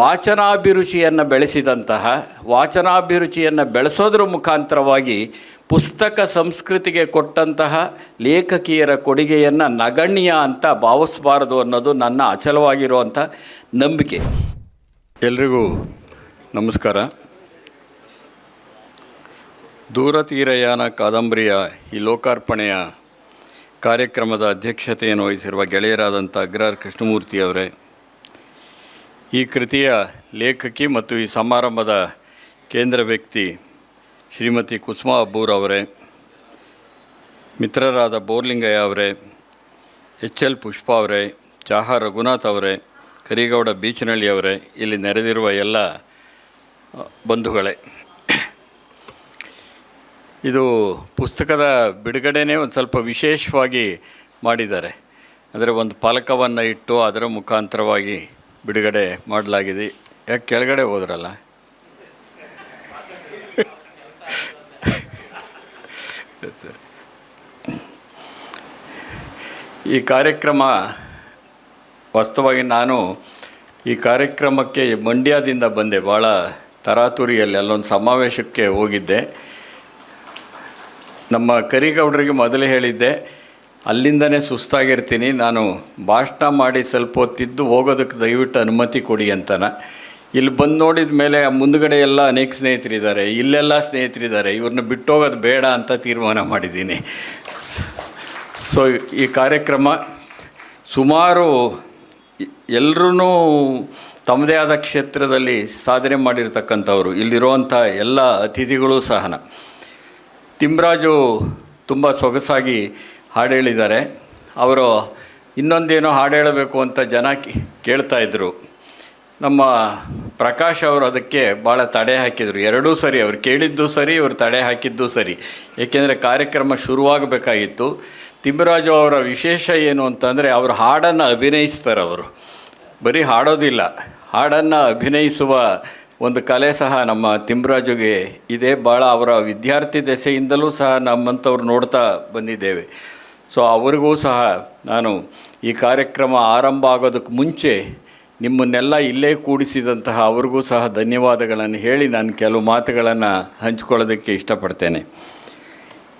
ವಾಚನಾಭಿರುಚಿಯನ್ನು ಬೆಳೆಸಿದಂತಹ, ವಾಚನಾಭಿರುಚಿಯನ್ನು ಬೆಳೆಸೋದ್ರ ಮುಖಾಂತರವಾಗಿ ಪುಸ್ತಕ ಸಂಸ್ಕೃತಿಗೆ ಕೊಟ್ಟಂತಹ ಲೇಖಕಿಯರ ಕೊಡುಗೆಯನ್ನು ನಗಣ್ಯ ಅಂತ ಭಾವಿಸಬಾರದು ಅನ್ನೋದು ನನ್ನ ಅಚಲವಾಗಿರುವಂಥ ನಂಬಿಕೆ. ಎಲ್ರಿಗೂ ನಮಸ್ಕಾರ. ದೂರತೀರಯಾನ ಕಾದಂಬರಿಯ ಈ ಲೋಕಾರ್ಪಣೆಯ ಕಾರ್ಯಕ್ರಮದ ಅಧ್ಯಕ್ಷತೆಯನ್ನು ವಹಿಸಿರುವ ಗೆಳೆಯರಾದಂಥ ಅಗ್ರಹಾರ್ ಕೃಷ್ಣಮೂರ್ತಿ ಅವರೇ ಈ ಕೃತಿಯ ಲೇಖಕಿ ಮತ್ತು ಈ ಸಮಾರಂಭದ ಕೇಂದ್ರ ವ್ಯಕ್ತಿ ಶ್ರೀಮತಿ ಕುಸುಮಾ ಅಬ್ಬೂರ್ ಅವರೇ, ಮಿತ್ರರಾದ ಬೋರ್ಲಿಂಗಯ್ಯ ಅವರೇ, ಎಚ್ ಎಲ್ ಪುಷ್ಪ ಅವರೇ ಚಾಹ ರಘುನಾಥ್ ಅವರೇ, ಕರಿಗೌಡ ಬೀಚನಹಳ್ಳಿ ಅವರೇ, ಇಲ್ಲಿ ನೆರೆದಿರುವ ಎಲ್ಲ ಬಂಧುಗಳೇ. ಇದು ಪುಸ್ತಕದ ಬಿಡುಗಡೆನೇ ಒಂದು ಸ್ವಲ್ಪ ವಿಶೇಷವಾಗಿ ಮಾಡಿದ್ದಾರೆ. ಅಂದರೆ ಒಂದು ಫಲಕವನ್ನು ಇಟ್ಟು ಅದರ ಮುಖಾಂತರವಾಗಿ ಬಿಡುಗಡೆ ಮಾಡಲಾಗಿದೆ. ಯಾಕೆ ಕೆಳಗಡೆ ಹೋದ್ರಲ್ಲ? ಈ ಕಾರ್ಯಕ್ರಮ, ವಾಸ್ತವವಾಗಿ ನಾನು ಈ ಕಾರ್ಯಕ್ರಮಕ್ಕೆ ಮಂಡ್ಯದಿಂದ ಬಂದೆ. ಭಾಳ ತರಾತುರಿಯಲ್ಲಿ ಅಲ್ಲೊಂದು ಸಮಾವೇಶಕ್ಕೆ ಹೋಗಿದ್ದೆ. ನಮ್ಮ ಕರಿಗೌಡರಿಗೆ ಮೊದಲೇ ಹೇಳಿದ್ದೆ. ಅಲ್ಲಿಂದನೇ ಸುಸ್ತಾಗಿರ್ತೀನಿ. ನಾನು ಭಾಷಣ ಮಾಡಿ ಸ್ವಲ್ಪ ಹೊತ್ತಿದ್ದು ಹೋಗೋದಕ್ಕೆ ದಯವಿಟ್ಟು ಅನುಮತಿ ಕೊಡಿ ಅಂತನ. ಇಲ್ಲಿ ಬಂದು ನೋಡಿದ ಮೇಲೆ ಮುಂದುಗಡೆ ಎಲ್ಲ ಅನೇಕ ಸ್ನೇಹಿತರಿದ್ದಾರೆ. ಇಲ್ಲೆಲ್ಲ ಸ್ನೇಹಿತರಿದ್ದಾರೆ. ಇವ್ರನ್ನ ಬಿಟ್ಟೋಗೋದು ಬೇಡ ಅಂತ ತೀರ್ಮಾನ ಮಾಡಿದ್ದೀನಿ. ಸೊ ಈ ಕಾರ್ಯಕ್ರಮ ಸುಮಾರು ಎಲ್ಲರೂ ತಮ್ಮದೇ ಆದ ಕ್ಷೇತ್ರದಲ್ಲಿ ಸಾಧನೆ ಮಾಡಿರ್ತಕ್ಕಂಥವ್ರು. ಇಲ್ಲಿರುವಂಥ ಎಲ್ಲ ಅತಿಥಿಗಳು ಸಹನ ತಿಮ್ರಾಜು ತುಂಬ ಸೊಗಸಾಗಿ ಹಾಡು ಹೇಳಿದ್ದಾರೆ ಅವರು ಇನ್ನೊಂದೇನೋ ಹಾಡು ಹೇಳಬೇಕು ಅಂತ ಜನ ಕೇಳ್ತಾ ಇದ್ದರು ನಮ್ಮ ಪ್ರಕಾಶ್ ಅವರು ಅದಕ್ಕೆ ಭಾಳ ತಡೆ ಹಾಕಿದರು. ಎರಡೂ ಸರಿ, ಅವ್ರು ಕೇಳಿದ್ದು ಸರಿ, ಇವರು ತಡೆ ಹಾಕಿದ್ದು ಸರಿ. ಏಕೆಂದರೆ ಕಾರ್ಯಕ್ರಮ ಶುರುವಾಗಬೇಕಾಗಿತ್ತು. ತಿಮ್ಮರಾಜು ಅವರ ವಿಶೇಷ ಏನು ಅಂತಂದರೆ, ಅವರು ಹಾಡನ್ನು ಅಭಿನಯಿಸ್ತಾರೆ ಅವರು. ಬರೀ ಹಾಡೋದಿಲ್ಲ, ಹಾಡನ್ನು ಅಭಿನಯಿಸುವ ಒಂದು ಕಲೆ ಸಹ ನಮ್ಮ ತಿಮ್ಮರಾಜುಗೆ ಇದೆ. ಭಾಳ ಅವರ ವಿದ್ಯಾರ್ಥಿ ದೆಸೆಯಿಂದಲೂ ಸಹ ನಮ್ಮಂಥವ್ರು ನೋಡ್ತಾ ಬಂದಿದ್ದೇವೆ. ಸೊ ಅವರಿಗೂ ಸಹ ನಾನು ಈ ಕಾರ್ಯಕ್ರಮ ಆರಂಭ ಆಗೋದಕ್ಕೆ ಮುಂಚೆ ನಿಮ್ಮನ್ನೆಲ್ಲ ಇಲ್ಲೇ ಕೂಡಿಸಿದಂತಹ ಅವ್ರಿಗೂ ಸಹ ಧನ್ಯವಾದಗಳನ್ನು ಹೇಳಿ ನಾನು ಕೆಲವು ಮಾತುಗಳನ್ನು ಹಂಚ್ಕೊಳ್ಳೋದಕ್ಕೆ ಇಷ್ಟಪಡ್ತೇನೆ.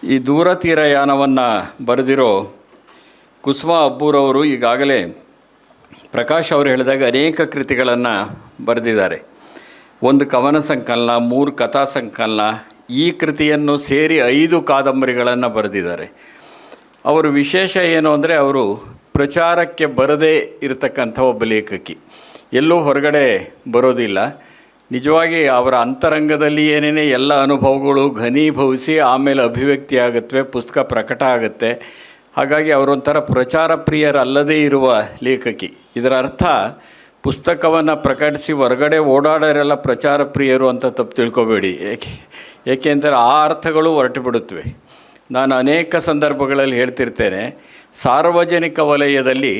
ಈ ದೂರ ತೀರ ಯಾನವನ್ನು ಬರೆದಿರೋ ಕುಸುಮ ಅಬ್ಬೂರವರು ಈಗಾಗಲೇ ಪ್ರಕಾಶ್ ಅವರು ಹೇಳಿದಾಗ ಅನೇಕ ಕೃತಿಗಳನ್ನು ಬರೆದಿದ್ದಾರೆ. ಒಂದು ಕವನ ಸಂಕಲನ, ಮೂರು ಕಥಾ ಸಂಕಲನ, ಈ ಕೃತಿಯನ್ನು ಸೇರಿ ಐದು ಕಾದಂಬರಿಗಳನ್ನು ಬರೆದಿದ್ದಾರೆ. ಅವರು ವಿಶೇಷ ಏನು ಅಂದರೆ ಅವರು ಪ್ರಚಾರಕ್ಕೆ ಬರದೇ ಇರತಕ್ಕಂಥ ಒಬ್ಬ ಲೇಖಕಿ. ಎಲ್ಲೂ ಹೊರಗಡೆ ಬರೋದಿಲ್ಲ. ನಿಜವಾಗಿ ಅವರ ಅಂತರಂಗದಲ್ಲಿ ಏನೇನೇ ಎಲ್ಲ ಅನುಭವಗಳು ಘನೀಭವಿಸಿ ಆಮೇಲೆ ಅಭಿವ್ಯಕ್ತಿ ಆಗುತ್ತವೆ ಪುಸ್ತಕ ಪ್ರಕಟ ಆಗುತ್ತೆ. ಹಾಗಾಗಿ ಅವರೊಂಥರ ಪ್ರಚಾರ ಪ್ರಿಯರಲ್ಲದೇ ಇರುವ ಲೇಖಕಿ. ಇದರ ಅರ್ಥ, ಪುಸ್ತಕವನ್ನು ಪ್ರಕಟಿಸಿ ಹೊರಗಡೆ ಓಡಾಡೋರೆಲ್ಲ ಪ್ರಚಾರ ಪ್ರಿಯರು ಅಂತ ತಪ್ಪು ತಿಳ್ಕೊಬೇಡಿ. ಏಕೆ ಏಕೆಂದರೆ ಆ ಅರ್ಥಗಳು ಹೊರಟು ಬಿಡುತ್ತವೆ ನಾನು ಅನೇಕ ಸಂದರ್ಭಗಳಲ್ಲಿ ಹೇಳ್ತಿರ್ತೇನೆ, ಸಾರ್ವಜನಿಕ ವಲಯದಲ್ಲಿ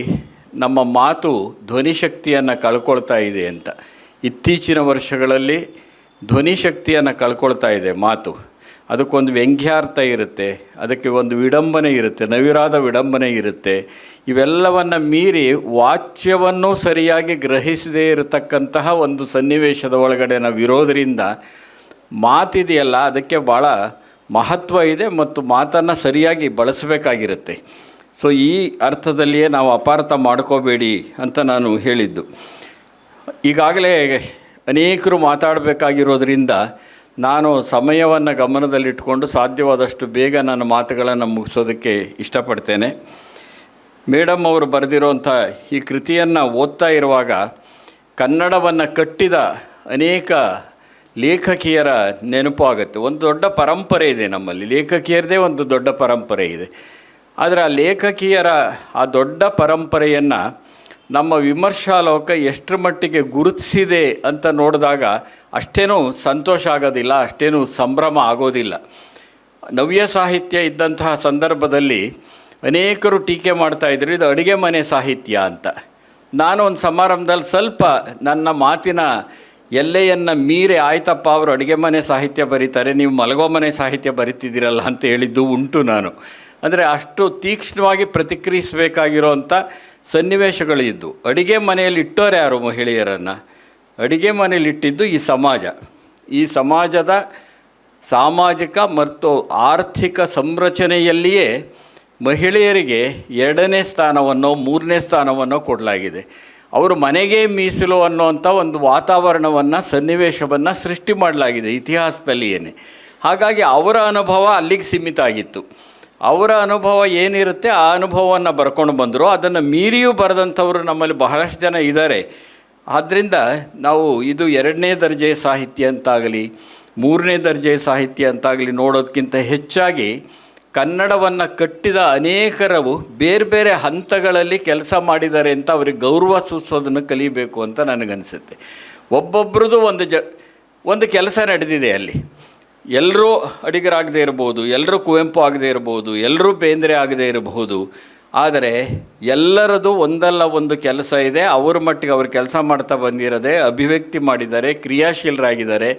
ನಮ್ಮ ಮಾತು ಧ್ವನಿಶಕ್ತಿಯನ್ನು ಕಳ್ಕೊಳ್ತಾ ಇದೆ ಅಂತ. ಇತ್ತೀಚಿನ ವರ್ಷಗಳಲ್ಲಿ ಧ್ವನಿಶಕ್ತಿಯನ್ನು ಕಳ್ಕೊಳ್ತಾ ಇದೆ ಮಾತು. ಅದಕ್ಕೊಂದು ವ್ಯಂಗ್ಯಾರ್ಥ ಇರುತ್ತೆ, ಅದಕ್ಕೆ ಒಂದು ವಿಡಂಬನೆ ಇರುತ್ತೆ, ನವಿರಾದ ವಿಡಂಬನೆ ಇರುತ್ತೆ. ಇವೆಲ್ಲವನ್ನು ಮೀರಿ ವಾಚ್ಯವನ್ನು ಸರಿಯಾಗಿ ಗ್ರಹಿಸದೇ ಇರತಕ್ಕಂತಹ ಒಂದು ಸನ್ನಿವೇಶದ ಒಳಗಡೆ ನಾವು ಇರೋದರಿಂದ ಮಾತಿದೆಯಲ್ಲ, ಅದಕ್ಕೆ ಭಾಳ ಮಹತ್ವ ಇದೆ ಮತ್ತು ಮಾತನ್ನು ಸರಿಯಾಗಿ ಬಳಸಬೇಕಾಗಿರುತ್ತೆ. ಸೊ ಈ ಅರ್ಥದಲ್ಲಿಯೇ ನಾವು ಅಪಾರ್ಥ ಮಾಡ್ಕೋಬೇಡಿ ಅಂತ ನಾನು ಹೇಳಿದ್ದು. ಈಗಾಗಲೇ ಅನೇಕರು ಮಾತಾಡಬೇಕಾಗಿರೋದ್ರಿಂದ ನಾನು ಸಮಯವನ್ನು ಗಮನದಲ್ಲಿಟ್ಟುಕೊಂಡು ಸಾಧ್ಯವಾದಷ್ಟು ಬೇಗ ನನ್ನ ಮಾತುಗಳನ್ನು ಮುಗಿಸೋದಕ್ಕೆ ಇಷ್ಟಪಡ್ತೇನೆ. ಮೇಡಮ್ ಅವರು ಬರೆದಿರೋಂಥ ಈ ಕೃತಿಯನ್ನು ಓದ್ತಾ ಇರುವಾಗ ಕನ್ನಡವನ್ನು ಕಟ್ಟಿದ ಅನೇಕ ಲೇಖಕಿಯರ ನೆನಪು ಆಗುತ್ತೆ. ಒಂದು ದೊಡ್ಡ ಪರಂಪರೆ ಇದೆ ನಮ್ಮಲ್ಲಿ. ಲೇಖಕಿಯರದೇ ಒಂದು ದೊಡ್ಡ ಪರಂಪರೆ ಇದೆ. ಆದರೆ ಆ ಲೇಖಕಿಯರ ಆ ದೊಡ್ಡ ಪರಂಪರೆಯನ್ನು ನಮ್ಮ ವಿಮರ್ಶಾಲೋಕ ಎಷ್ಟರ ಮಟ್ಟಿಗೆ ಗುರುತಿಸಿದೆ ಅಂತ ನೋಡಿದಾಗ ಅಷ್ಟೇನೂ ಸಂತೋಷ ಆಗೋದಿಲ್ಲ, ಅಷ್ಟೇನೂ ಸಂಭ್ರಮ ಆಗೋದಿಲ್ಲ. ನವ್ಯ ಸಾಹಿತ್ಯ ಇದ್ದಂತಹ ಸಂದರ್ಭದಲ್ಲಿ ಅನೇಕರು ಟೀಕೆ ಮಾಡ್ತಾಯಿದ್ರು ಇದು ಅಡುಗೆ ಮನೆ ಸಾಹಿತ್ಯ ಅಂತ. ನಾನು ಒಂದು ಸಮಾರಂಭದಲ್ಲಿ ಸ್ವಲ್ಪ ನನ್ನ ಮಾತಿನ ಎಲ್ಲೆಯನ್ನು ಮೀರಿ, ಆಯ್ತಪ್ಪ, ಅವರು ಅಡುಗೆ ಮನೆ ಸಾಹಿತ್ಯ ಬರೀತಾರೆ, ನೀವು ಮಲಗೋ ಮನೆ ಸಾಹಿತ್ಯ ಬರಿತಿದ್ದೀರಲ್ಲ ಅಂತ ಹೇಳಿದ್ದು ಉಂಟು ನಾನು. ಅಂದರೆ ಅಷ್ಟು ತೀಕ್ಷ್ಣವಾಗಿ ಪ್ರತಿಕ್ರಿಯಿಸಬೇಕಾಗಿರೋವಂಥ ಸನ್ನಿವೇಶಗಳು ಇದ್ದು. ಅಡುಗೆ ಮನೆಯಲ್ಲಿ ಇಟ್ಟೋರು ಯಾರು ಮಹಿಳೆಯರನ್ನು? ಅಡಿಗೆ ಇಟ್ಟಿದ್ದು ಈ ಸಮಾಜ. ಈ ಸಮಾಜದ ಸಾಮಾಜಿಕ ಮತ್ತು ಆರ್ಥಿಕ ಸಂರಚನೆಯಲ್ಲಿಯೇ ಮಹಿಳೆಯರಿಗೆ ಎರಡನೇ ಸ್ಥಾನವನ್ನು, ಮೂರನೇ ಸ್ಥಾನವನ್ನು ಕೊಡಲಾಗಿದೆ. ಅವರು ಮನೆಗೆ ಮೀಸಲು ಅನ್ನುವಂಥ ಒಂದು ವಾತಾವರಣವನ್ನು, ಸನ್ನಿವೇಶವನ್ನು ಸೃಷ್ಟಿ ಮಾಡಲಾಗಿದೆ ಇತಿಹಾಸದಲ್ಲಿಯೇ ಹಾಗಾಗಿ ಅವರ ಅನುಭವ ಅಲ್ಲಿಗೆ ಸೀಮಿತ ಆಗಿತ್ತು ಅವರ ಅನುಭವ ಏನಿರುತ್ತೆ, ಆ ಅನುಭವವನ್ನು ಬರ್ಕೊಂಡು ಬಂದರು. ಅದನ್ನು ಮೀರಿಯೂ ಬರೆದಂಥವರು ನಮ್ಮಲ್ಲಿ ಬಹಳಷ್ಟು ಜನ ಇದ್ದಾರೆ. ಆದ್ದರಿಂದ ನಾವು ಇದು ಎರಡನೇ ದರ್ಜೆಯ ಸಾಹಿತ್ಯ ಅಂತಾಗಲಿ, ಮೂರನೇ ದರ್ಜೆಯ ಸಾಹಿತ್ಯ ಅಂತಾಗಲಿ ನೋಡೋದಕ್ಕಿಂತ ಹೆಚ್ಚಾಗಿ ಕನ್ನಡವನ್ನು ಕಟ್ಟಿದ ಅನೇಕರವು ಬೇರೆ ಬೇರೆ ಹಂತಗಳಲ್ಲಿ ಕೆಲಸ ಮಾಡಿದ್ದಾರೆ ಅಂತ ಅವ್ರಿಗೆ ಗೌರವ ಸೂಚಿಸೋದನ್ನು ಕಲಿಬೇಕು ಅಂತ ನನಗನ್ಸುತ್ತೆ. ಒಬ್ಬೊಬ್ರದ್ದು ಒಂದು ಜ, ಒಂದು ಕೆಲಸ ನಡೆದಿದೆ ಅಲ್ಲಿ. ಎಲ್ಲರೂ ಅಡಿಗರಾಗದೇ ಇರ್ಬೋದು ಎಲ್ಲರೂ ಕುವೆಂಪು ಆಗದೇ ಇರ್ಬೋದು ಎಲ್ಲರೂ ಬೇಂದ್ರೆ ಆಗದೇ ಇರಬಹುದು. ಆದರೆ ಎಲ್ಲರದು ಒಂದಲ್ಲ ಒಂದು ಕೆಲಸ ಇದೆ, ಅವ್ರ ಮಟ್ಟಿಗೆ ಅವ್ರು ಕೆಲಸ ಮಾಡ್ತಾ ಬಂದಿರೋದೆ, ಅಭಿವ್ಯಕ್ತಿ ಮಾಡಿದ್ದಾರೆ, ಕ್ರಿಯಾಶೀಲರಾಗಿದ್ದಾರೆ.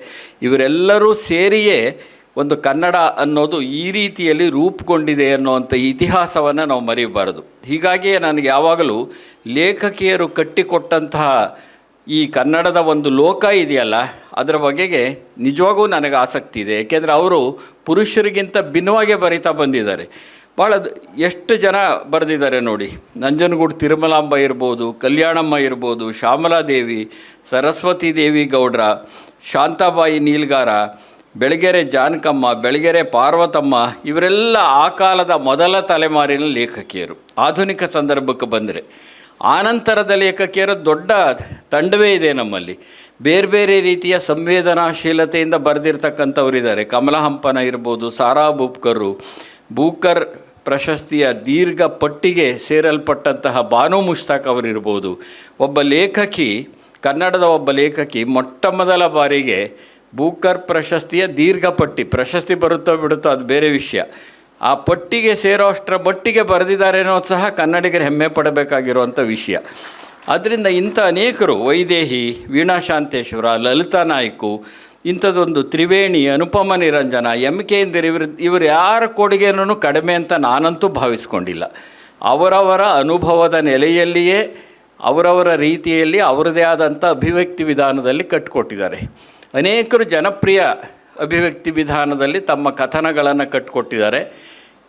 ಇವರೆಲ್ಲರೂ ಸೇರಿಯೇ ಒಂದು ಕನ್ನಡ ಅನ್ನೋದು ಈ ರೀತಿಯಲ್ಲಿ ರೂಪುಗೊಂಡಿದೆ ಅನ್ನುವಂಥ ಇತಿಹಾಸವನ್ನು ನಾವು ಮರೆಯಬಾರದು ಹೀಗಾಗಿಯೇ ನನಗೆ ಯಾವಾಗಲೂ ಲೇಖಕಿಯರು ಕಟ್ಟಿಕೊಟ್ಟಂತಹ ಈ ಕನ್ನಡದ ಒಂದು ಲೋಕ ಇದೆಯಲ್ಲ, ಅದರ ಬಗೆಗೆ ನಿಜವಾಗೂ ನನಗೆ ಆಸಕ್ತಿ ಇದೆ. ಏಕೆಂದರೆ ಅವರು ಪುರುಷರಿಗಿಂತ ಭಿನ್ನವಾಗೇ ಬರೀತಾ ಬಂದಿದ್ದಾರೆ. ಭಾಳ ಎಷ್ಟು ಜನ ಬರೆದಿದ್ದಾರೆ ನೋಡಿ. ನಂಜನಗೂಡು ತಿರುಮಲಾಂಬ ಇರ್ಬೋದು, ಕಲ್ಯಾಣಮ್ಮ ಇರ್ಬೋದು, ಶ್ಯಾಮಲಾದೇವಿ, ಸರಸ್ವತಿ ದೇವಿ ಗೌಡ್ರ, ಶಾಂತಾಬಾಯಿ ನೀಲ್ಗಾರ ಬೆಳಗೆರೆ ಜಾನಕಮ್ಮ, ಬೆಳಗೆರೆ ಪಾರ್ವತಮ್ಮ ಇವರೆಲ್ಲ ಆ ಕಾಲದ ಮೊದಲ ತಲೆಮಾರಿನ ಲೇಖಕಿಯರು. ಆಧುನಿಕ ಸಂದರ್ಭಕ್ಕೆ ಬಂದರೆ ಆನಂತರದ ಲೇಖಕಿಯರ ದೊಡ್ಡ ತಂಡವೇ ಇದೆ ನಮ್ಮಲ್ಲಿ. ಬೇರೆ ಬೇರೆ ರೀತಿಯ ಸಂವೇದನಾಶೀಲತೆಯಿಂದ ಬರೆದಿರ್ತಕ್ಕಂಥವರಿದ್ದಾರೆ. ಕಮಲ ಹಂಪನ ಇರ್ಬೋದು, ಸಾರಾ ಬೂಪ್ಕರು ಬೂಕರ್ ಪ್ರಶಸ್ತಿಯ ದೀರ್ಘ ಪಟ್ಟಿಗೆ ಸೇರಲ್ಪಟ್ಟಂತಹ ಬಾನು ಮುಷ್ತಾಕ್ ಅವರಿರ್ಬೋದು. ಒಬ್ಬ ಲೇಖಕಿ, ಕನ್ನಡದ ಒಬ್ಬ ಲೇಖಕಿ ಮೊಟ್ಟ ಮೊದಲ ಬಾರಿಗೆ ಬೂಕರ್ ಪ್ರಶಸ್ತಿಯ ದೀರ್ಘ ಪಟ್ಟಿ. ಪ್ರಶಸ್ತಿ ಬರುತ್ತೋ ಬಿಡುತ್ತೋ ಅದು ಬೇರೆ ವಿಷಯ. ಆ ಪಟ್ಟಿಗೆ ಸೇರೋ ಅಷ್ಟರ ಮಟ್ಟಿಗೆ ಬರೆದಿದ್ದಾರೇನೋ ಸಹ ಕನ್ನಡಿಗರು ಹೆಮ್ಮೆ ಪಡಬೇಕಾಗಿರುವಂಥ ವಿಷಯ. ಅದರಿಂದ ಇಂಥ ಅನೇಕರು, ವೈದೇಹಿ, ವೀಣಾ ಶಾಂತೇಶ್ವರ, ಲಲಿತಾ ನಾಯ್ಕು, ಇಂಥದ್ದೊಂದು ತ್ರಿವೇಣಿ, ಅನುಪಮ ನಿರಂಜನ ಎಂ ಕೆ ಇಂದಿರ್ ಇವರು ಇವರು ಯಾರ ಕೊಡುಗೆನೂ ಕಡಿಮೆ ಅಂತ ನಾನಂತೂ ಭಾವಿಸ್ಕೊಂಡಿಲ್ಲ. ಅವರವರ ಅನುಭವದ ನೆಲೆಯಲ್ಲಿಯೇ, ಅವರವರ ರೀತಿಯಲ್ಲಿ, ಅವರದೇ ಆದಂಥ ಅಭಿವ್ಯಕ್ತಿ ವಿಧಾನದಲ್ಲಿ ಕಟ್ಟಿಕೊಟ್ಟಿದ್ದಾರೆ ಅನೇಕರು ಜನಪ್ರಿಯ ಅಭಿವ್ಯಕ್ತಿ ವಿಧಾನದಲ್ಲಿ ತಮ್ಮ ಕಥನಗಳನ್ನು ಕಟ್ಟಿಕೊಟ್ಟಿದ್ದಾರೆ